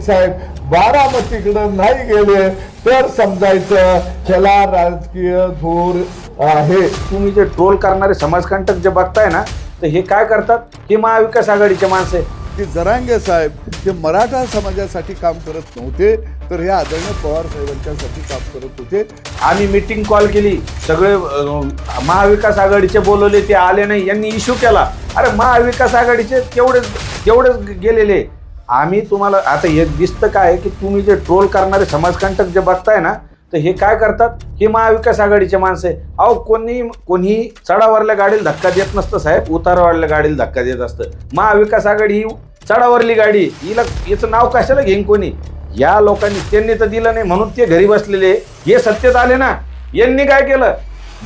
साहेब बारामतीकडं नाही गेले तर समजायचं ह्याला राजकीय धूर आहे. तुम्ही जे ट्रोल करणारे समाजकंटक जे बघताय ना तर हे काय करतात? हे महाविकास आघाडीचे माणसं आहे की जरांगे साहेब हे मराठा समाजासाठी काम करत नव्हते तर हे आदरणीय पवार साहेबांच्यासाठी काम करत होते. आम्ही मिटिंग कॉल केली. सगळे महाविकास आघाडीचे बोलवले ते आले नाही. यांनी इश्यू केला. अरे महाविकास आघाडीचे तेवढेच तेवढेच गेलेले. आम्ही तुम्हाला आता हे दिसतं काय की तुम्ही जे ट्रोल करणारे समाजकंटक जे बघताय ना तर हे काय करतात? हे महाविकास आघाडीचे माणसं आहे. अहो कोणी कोणी चढावरल्या गाडीला धक्का देत नसतं साहेब. उतारावरल्या गाडीला धक्का देत असतं. महाविकास आघाडी ही चढावरली गाडी हिला याचं नाव कशाला घेईन कोणी? या लोकांनी त्यांनी तर दिलं नाही. म्हणून ते घरी बसलेले हे सत्तेत आले ना यांनी काय केलं?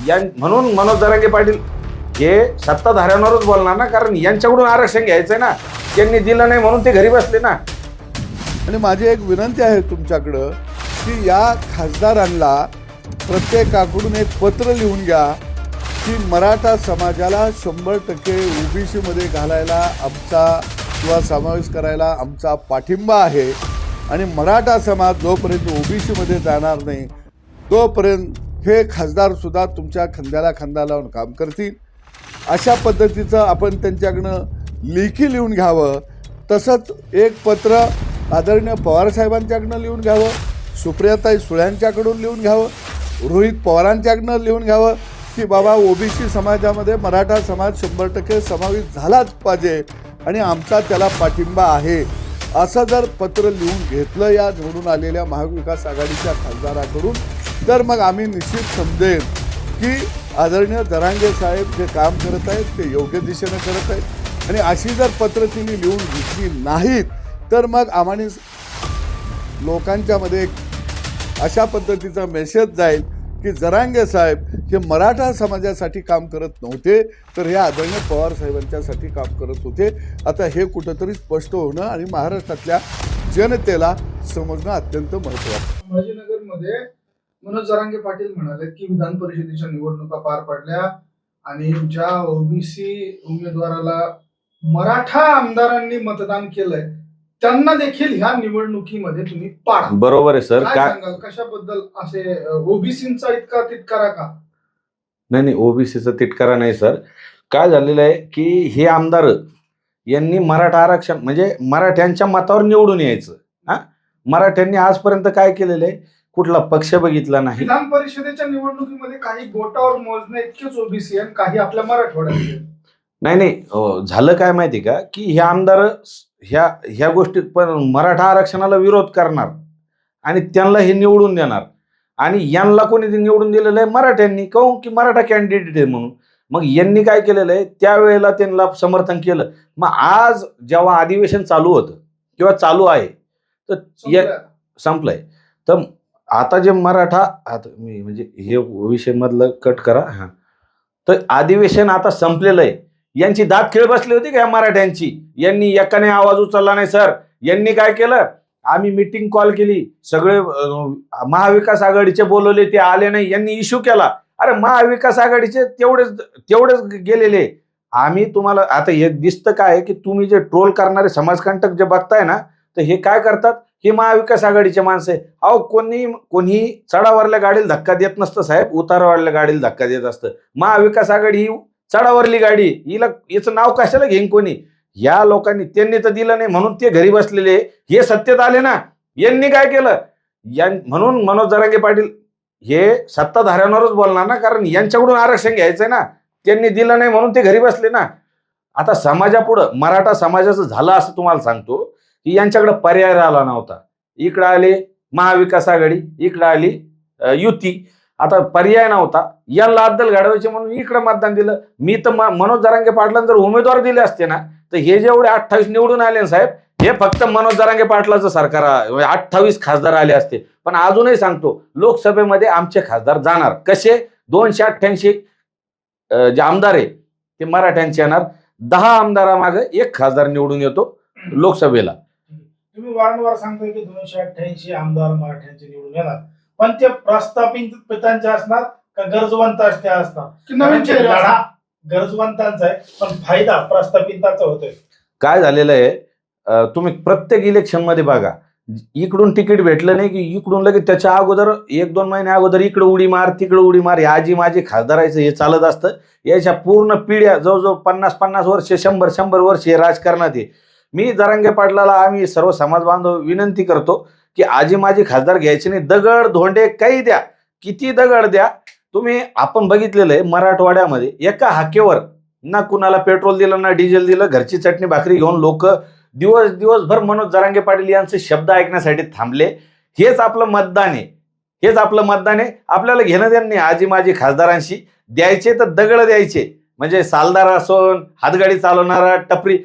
यां म्हणून मनोज दरांगे पाटील हे सत्ताधाऱ्यांवरच बोलणार ना कारण यांच्याकडून आरक्षण घ्यायचं आहे ना. त्यांनी दिलं नाही म्हणून ते घरी बसले ना. आणि माझी एक विनंती आहे तुमच्याकडं की या खासदारांना प्रत्येकाकडून एक पत्र लिहून घ्या की मराठा समाजाला शंभर टक्के ओबीसीमध्ये घालायला आमचा किंवा समावेश करायला आमचा पाठिंबा आहे. आणि मराठा समाज जोपर्यंत ओबीसीमध्ये जाणार नाही तोपर्यंत हे खासदारसुद्धा तुमच्या खांद्याला खांदा लावून काम करतील. अशा पद्धतीचं आपण त्यांच्याकडनं लेखी लिहून घ्यावं तसंच एक पत्र आदरणीय पवारसाहेबांच्याकडनं लिहून घ्यावं सुप्रियाताई सुळ्यांच्याकडून लिहून घ्यावं रोहित पवारांच्याकडनं लिहून घ्यावं की बाबा ओबीसी समाजामध्ये मराठा समाज शंभर टक्के समावेश झालाच पाहिजे आणि आमचा त्याला पाठिंबा आहे. असं जर पत्र लिहून घेतलं या निवडून आलेल्या महाविकास आघाडीच्या खासदाराकडून तर मग आम्ही निश्चित समजेल की आदरणीय दरांगे साहेब जे काम करत आहेत ते योग्य दिशेनं करत आहेत. आणि अशी जर पत्र तिने लिहून घेतली नाहीत तर मग आम्हाने लोकांच्यामध्ये अशा पद्धतीचा मेसेज जाईल की जरांगे साहेब हे मराठा समाजासाठी काम करत नव्हते तर हे आदरणीय पवार साहेबांच्यासाठी काम करत होते आता हे कुठंतरी स्पष्ट होणं आणि महाराष्ट्रातल्या जनतेला समजणं अत्यंत महत्वाचं आहे. संभाजीनगरमध्ये मनोज जरांगे पाटील म्हणाले की विधान परिषदेच्या निवडणुका पार पडल्या आणि ज्या ओबीसी उमेदवाराला मराठा आमदारांनी मतदान केलंय त्यांना देखील ह्या निवडणुकीमध्ये तुम्ही पाडा. बरोबर आहे सर. काय सांगाल? कशाबद्दल असे ओबीसींचा इतका तितकारा का? नाही नाही ओबीसीचा तिटकारा नाही सर. काय झालेलं आहे की हे आमदार यांनी मराठा आरक्षण म्हणजे मराठ्यांच्या मतावर निवडून यायचं. हा? मराठ्यांनी आजपर्यंत काय केलेलं आहे? कुठला पक्ष बघितला नाही. विधान परिषदेच्या निवडणुकीमध्ये काही बोटावर मोजणे इतकेच ओबीसी आणि काही आपल्या मराठवाड्यात नाही नाही झालं काय माहिती का? की हे आमदार ह्या ह्या गोष्टीत पण मराठा आरक्षणाला विरोध करणार आणि त्यांना हे निवडून देणार. आणि यांना कोणी निवडून दिलेलं आहे? मराठ्यांनी. कहून? की मराठा कॅन्डिडेट आहे म्हणून. मग यांनी काय केलेलं आहे? त्यावेळेला त्यांना समर्थन केलं. मग आज जेव्हा अधिवेशन चालू होतं किंवा चालू आहे तर या संपल्या. संपलंय. तर आता जे मराठा आता मी म्हणजे हे विषय मधलं कट करा हा. तर अधिवेशन आता संपलेलं आहे. यांची दात खेळ बसली होती का या मराठ्यांची? यांनी एकाने आवाज उचलला नाही सर. यांनी काय केलं? आम्ही मिटिंग कॉल केली. सगळे महाविकास आघाडीचे बोलवले ते आले नाही. यांनी इश्यू केला. अरे महाविकास आघाडीचे तेवढेच तेवढेच गेलेले. आम्ही तुम्हाला आता हे दिसतं काय की तुम्ही जे ट्रोल करणारे समाजकंटक जे बघताय ना तर हे काय करतात? हे महाविकास आघाडीचे माणसं आहे. अहो कोणी कोणी चढावरल्या गाडीला धक्का देत नसतं साहेब. उतारावरल्या गाडीला धक्का देत असतं. महाविकास आघाडी ही चढावरली गाडी हिला याचं नाव कशाला घेईन कोणी? या लोकांनी त्यांनी तर दिलं नाही म्हणून ते घरी बसलेले. हे सत्तेत आले ना यांनी काय केलं? यां म्हणून मनोज जरांगे पाटील हे सत्ताधाऱ्यांवरच बोलणार ना कारण यांच्याकडून आरक्षण घ्यायचंय ना. त्यांनी दिलं नाही म्हणून ते घरी बसले ना. आता समाजापुढं मराठा समाजाचं झालं असं तुम्हाला सांगतो की यांच्याकडे पर्याय राहिला नव्हता. इकडं आले महाविकास आघाडी इकडं आली युती. आता पर्याय नव्हता. यांना अद्दल घडवायचे म्हणून इकडं मतदान दिलं. मी तर मनोज जरांगे पाटलांना जर उमेदवार दिले असते ना तर हे जेवढे अठ्ठावीस निवडून आले ना साहेब हे फक्त मनोज जरांगे पाटलाचं सरकार अठ्ठावीस खासदार आले असते. पण अजूनही सांगतो लोकसभेमध्ये आमचे खासदार जाणार. कसे? दोनशे अठ्ठ्याऐंशी जे आमदार आहे ते मराठ्यांचे येणार. दहा आमदारामागे एक खासदार निवडून येतो लोकसभेला. तुम्ही वारंवार सांगताय की दोनशे अठ्ठ्याऐंशी आमदार मराठ्यांचे निवडून येणार. पण ते प्रस्थापित पितांचे असणार का गरजवंतांचे असणार? की नवीन चेहरे लढा गरजवंतांचा आहे पण फायदा प्रस्थापितांचा होतोय. काय झालेलं आहे तुम्ही प्रत्येक इलेक्शनमध्ये बघा इकडून तिकीट भेटलं नाही की इकडून लगेच त्याच्या अगोदर एक दोन महिन्या अगोदर इकडे उडी मार तिकडे उडी मार आजी माझी खासदारायचं हे चालत असतं. याच्या पूर्ण पिढ्या जवळजवळ पन्नास पन्नास वर्ष शंभर शंभर वर्ष हे राजकारणात आहे. मी जरांगे पाटलाला आम्ही सर्व समाज बांधव विनंती करतो की आजी माझी खासदार घ्यायचे नाही दगड धोंडे काही द्या. किती दगड द्या? तुम्ही आपण बघितलेलं आहे मराठवाड्यामध्ये एका हाकेवर ना कुणाला पेट्रोल दिलं ना डिझेल दिलं घरची चटणी भाकरी घेऊन लोक दिवस दिवसभर मनोज जरांगे पाटील यांचे शब्द ऐकण्यासाठी थांबले. हेच आपलं मतदान आहे. हेच आपलं मतदान आहे. आपल्याला घेणं देणं नाही आजी माझी खासदारांशी. द्यायचे तर दगड द्यायचे. म्हणजे सालदार असून हातगाडी चालवणारा टपरी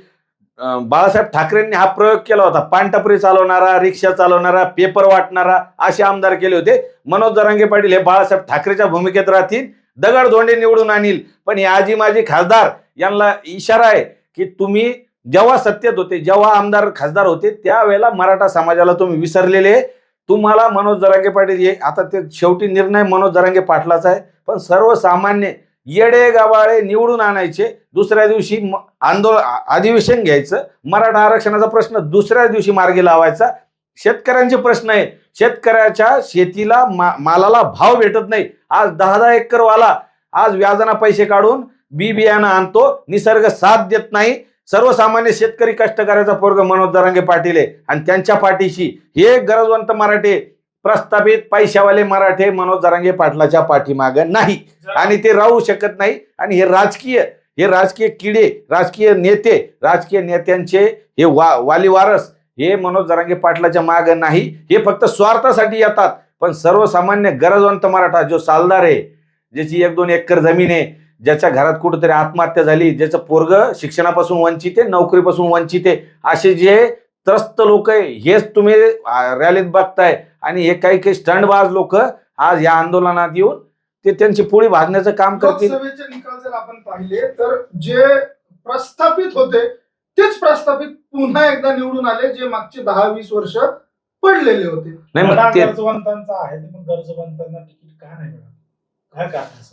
बाळासाहेब ठाकरेंनी हा प्रयोग केला होता. पानटपरी चालवणारा रिक्षा चालवणारा पेपर वाटणारा असे आमदार केले होते. मनोज जरांगे पाटील हे बाळासाहेब ठाकरेच्या भूमिकेत राहतील दगडधोंडे निवडून आणील. पण हे आजी माझी खासदार यांना इशारा आहे की तुम्ही जेव्हा सत्तेत होते जेव्हा आमदार खासदार होते त्यावेळेला मराठा समाजाला तुम्ही विसरलेले. तुम्हाला मनोज जरांगे पाटील हे आता ते शेवटी निर्णय मनोज जरांगे पाटलाचा आहे. पण सर्वसामान्य येडे गावाळे निवडून आणायचे. दुसऱ्या दिवशी म- आंदोलन अधिवेशन घ्यायचं. मराठा आरक्षणाचा प्रश्न दुसऱ्या दिवशी मार्गी लावायचा. शेतकऱ्यांचे प्रश्न आहे शेतकऱ्याच्या शेतीला मा- मालाला भाव भेटत नाही. आज दहा दहा एकर वाला आज व्याजाना पैसे काढून बी बियाणं आणतो. निसर्ग साथ देत नाही. सर्वसामान्य शेतकरी कष्टकऱ्याचा पोरग मनोज दरांगे पाटील आहे. आणि त्यांच्या पाठीशी हे गरजवंत मराठे प्रस्थापित पैशावाले मराठे मनोज दरांगे पाटलाच्या पाठीमागे नाही. आणि ते राहू शकत नाही. आणि हे राजकीय हे राजकीय किडे राजकीय नेते राजकीय नेत्यांचे हे वा वाली वारस हे मनोज जरांगे पाटलाच्या माग नाही. हे फक्त स्वार्थासाठी येतात. पण सर्वसामान्य गरजवंत मराठा जो सालदार आहे ज्याची एक दोन एकर जमीन आहे ज्याच्या घरात कुठेतरी आत्महत्या झाली ज्याचं पोरग शिक्षणापासून वंचित आहे नोकरीपासून वंचित आहे असे जे त्रस्त लोक आहे हेच तुम्ही रॅलीत बघताय. आणि हे काही काही स्टंटबाज लोक आज या आंदोलनात येऊन ते त्यांची पोळी भाजण्याचं काम करतील. लोकसभेचे निकाल जर आपण पाहिले तर जे प्रस्थापित होते तेच प्रस्थापित पुन्हा एकदा निवडून आले जे मागचे दहा वीस वर्ष पडलेले होते. नाही मला मग ते गरजवंतांचा आहे तर मग गरजवंतांना तिकीट का नाही मिळालं काय कारण आहे?